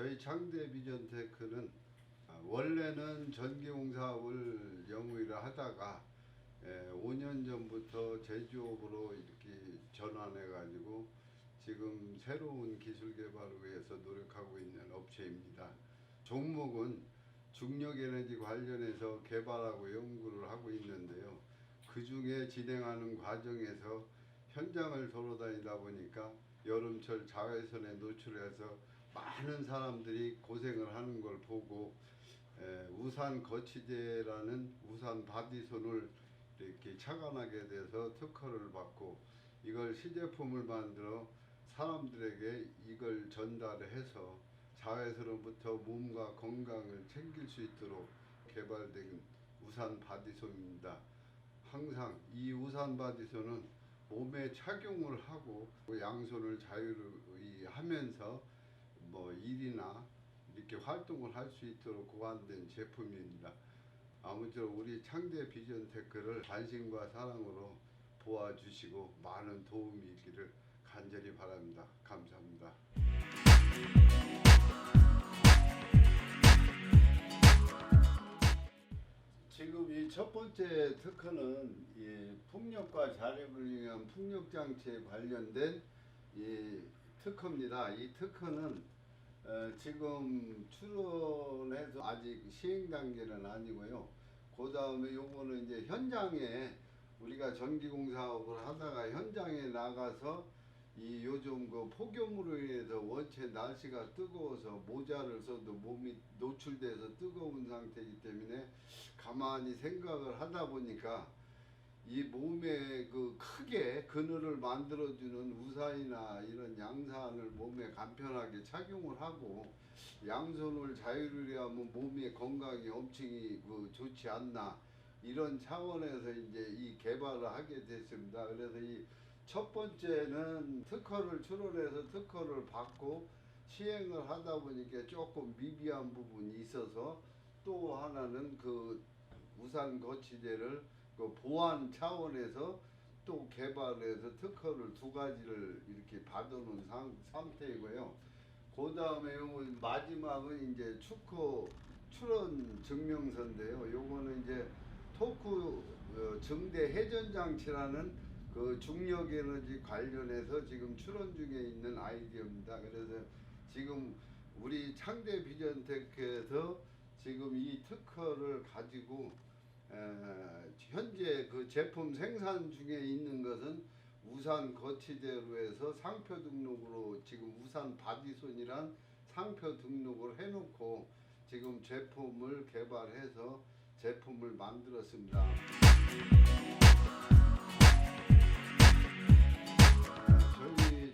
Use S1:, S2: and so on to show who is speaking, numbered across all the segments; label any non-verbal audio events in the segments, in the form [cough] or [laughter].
S1: 저희 창대 비전 테크는 아, 원래는 전기공 사업을 영위를 하다가 예, 5년 전부터 제조업으로 이렇게 전환해 가지고 지금 새로운 기술 개발을 위해서 노력하고 있는 업체입니다. 종목은 중력 에너지 관련해서 개발하고 연구를 하고 있는데요. 그 중에 진행하는 과정에서 현장을 돌아다니다 보니까 여름철 자외선에 노출해서 많은 사람들이 고생을 하는 걸 보고 에, 우산 거치대라는 우산 바디손을 이렇게 착안하게 돼서 특허를 받고 이걸 시제품을 만들어 사람들에게 이걸 전달해서 자외선으로부터 몸과 건강을 챙길 수 있도록 개발된 우산 바디손입니다. 항상 이 우산 바디손은 몸에 착용을 하고 양손을 자유로이 하면서 뭐 일이나 이렇게 활동을 할 수 있도록 고안된 제품입니다. 아무쪼록 우리 창대 비전 테크를 관심과 사랑으로 보아주시고 많은 도움이 있기를 간절히 바랍니다. 감사합니다. 첫 번째 특허는 이 풍력과 자력을 이용한 풍력 장치에 관련된 이 특허입니다. 이 특허는 어, 지금 출원해서 아직 시행 단계는 아니고요. 그 다음에 요거는 이제 현장에 우리가 전기공 사업을 하다가 현장에 나가서 이 요즘 그 폭염으로 인해서 원체 날씨가 뜨거워서 모자를 써도 몸이 노출돼서 뜨거운 상태이기 때문에 가만히 생각을 하다 보니까 이 몸에 그 크게 그늘을 만들어주는 우산이나 이런 양산을 몸에 간편하게 착용을 하고 양손을 자유로이 하면 몸의 건강이 엄청이 그 좋지 않나 이런 차원에서 이제 이 개발을 하게 됐습니다. 그래서 이 첫 번째는 특허를 출원해서 특허를 받고 시행을 하다 보니까 조금 미비한 부분이 있어서 또 하나는 그 우산 거치대를 그 보안 차원에서 또 개발해서 특허를 두 가지를 이렇게 받아놓은 상, 상태이고요. 그 다음에 마지막은 이제 축구 출원 증명서인데요. 요거는 이제 토크 어, 증대 회전 장치라는 그 중력 에너지 관련해서 지금 출원 중에 있는 아이디어입니다. 그래서 지금 우리 창대 비전테크에서 지금 이 특허를 가지고 에, 현재 그 제품 생산 중에 있는 것은 우산 거치대로 해서 상표 등록으로 지금 우산 바디손이란 상표 등록을 해놓고 지금 제품을 개발해서 제품을 만들었습니다.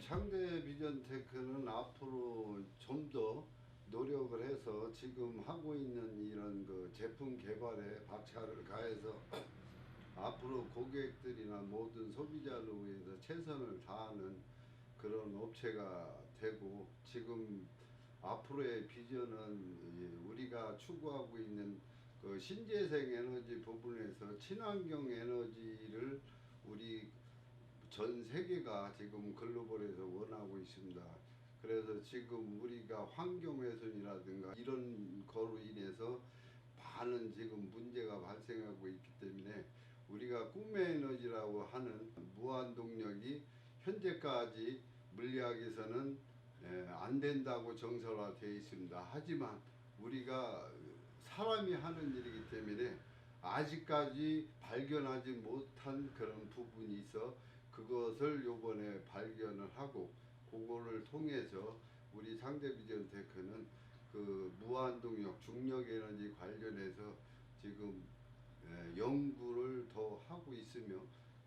S1: 아, 저희 창대 비전 테크는 앞으로 좀 더 노력을 해서 지금 하고 있는 이런 그 제품 개발에 박차를 가해서 [clears throat] 앞으로 고객들이나 모든 소비자를 위해서 최선을 다하는 그런 업체가 되고 지금 앞으로의 비전은 이 우리가 추구하고 있는 그 신재생 에너지 부분에서 친환경 에너지를 전 세계가 지금 글로벌에서 원하고 있습니다. 그래서 지금 우리가 환경 훼손이라든가 이런 거로 인해서 많은 지금 문제가 발생하고 있기 때문에 우리가 꿈의 에너지라고 하는 무한 동력이 현재까지 물리학에서는 에, 안 된다고 정설화되어 있습니다. 하지만 우리가 사람이 하는 일이기 때문에 아직까지 발견하지 못한 그런 부분이 있어 그것을 요번에 발견을 하고 그거를 통해서 우리 상대비전 테크는 그 무한동력 중력 에너지 관련해서 지금 에, 연구를 더 하고 있으며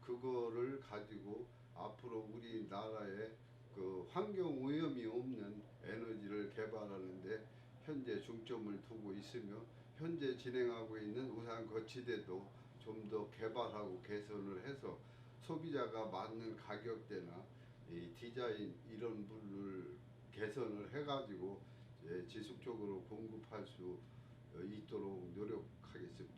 S1: 그거를 가지고 앞으로 우리나라에 그 환경 오염이 없는 에너지를 개발하는데 현재 중점을 두고 있으며 현재 진행하고 있는 우산 거치대도 좀 더 개발하고 개선을 해서 소비자가 맞는 가격대나 이 디자인 이런 부분을 개선을 해가지고 지속적으로 공급할 수 있도록 노력하겠습니다.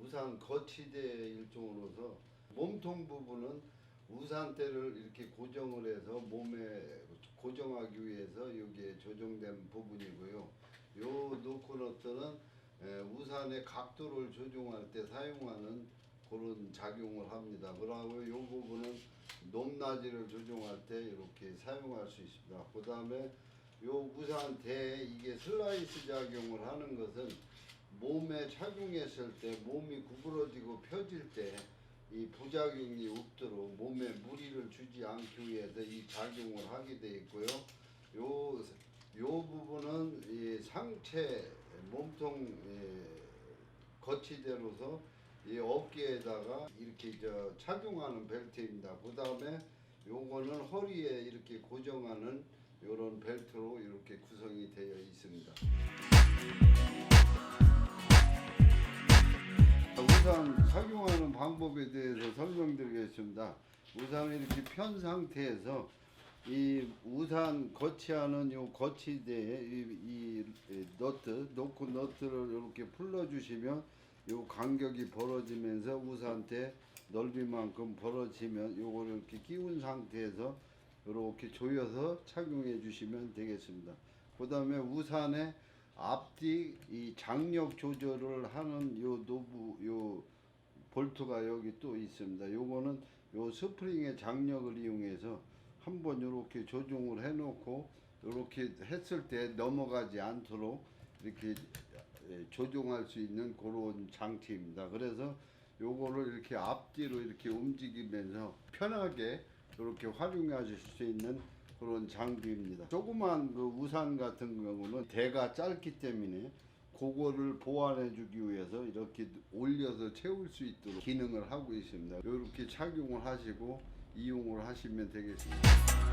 S1: 우산 거치대 일종으로서 몸통 부분은 우산대를 이렇게 고정을 해서 몸에 고정하기 위해서 여기에 조정된 부분이고요. 요 노코너트는 에, 우산의 각도를 조정할 때 사용하는 그런 작용을 합니다. 그러고 요 부분은 높낮이를 조정할 때 이렇게 사용할 수 있습니다. 그 다음에 요 우산 대에 이게 슬라이스 작용을 하는 것은 몸에 착용했을 때 몸이 구부러지고 펴질 때 이 부작용이 없도록 몸에 무리를 주지 않기 위해서 이 작용을 하게 돼 있고요. 요, 요 부분은 이 상체 몸통 예, 거치대로서 이 어깨에다가 이렇게 저 착용하는 벨트입니다. 그 다음에 요거는 허리에 이렇게 고정하는 요런 벨트로 이렇게 구성이 되어 있습니다. 우산 착용하는 방법에 대해서 설명드리겠습니다. 우산을 이렇게 편 상태에서 이 우산 거치하는 요 거치대에 이, 이, 이 너트 놓고 너트를 이렇게 풀어주시면 요 간격이 벌어지면서 우산대 넓이만큼 벌어지면 요거를 이렇게 끼운 상태에서 이렇게 조여서 착용해 주시면 되겠습니다. 그 다음에 우산의 앞뒤 이 장력 조절을 하는 요 노브 요 볼트가 여기 또 있습니다. 요거는 요 스프링의 장력을 이용해서 한번 이렇게 조정을 해 놓고 이렇게 했을 때 넘어가지 않도록 이렇게 예, 조정할 수 있는 그런 장치입니다. 그래서 요거를 이렇게 앞뒤로 이렇게 움직이면서 편하게 이렇게 활용하실 수 있는 그런 장비입니다. 조그만 그 우산 같은 경우는 대가 짧기 때문에 그거를 보완해 주기 위해서 이렇게 올려서 채울 수 있도록 기능을 하고 있습니다. 이렇게 착용을 하시고 이용을 하시면 되겠습니다.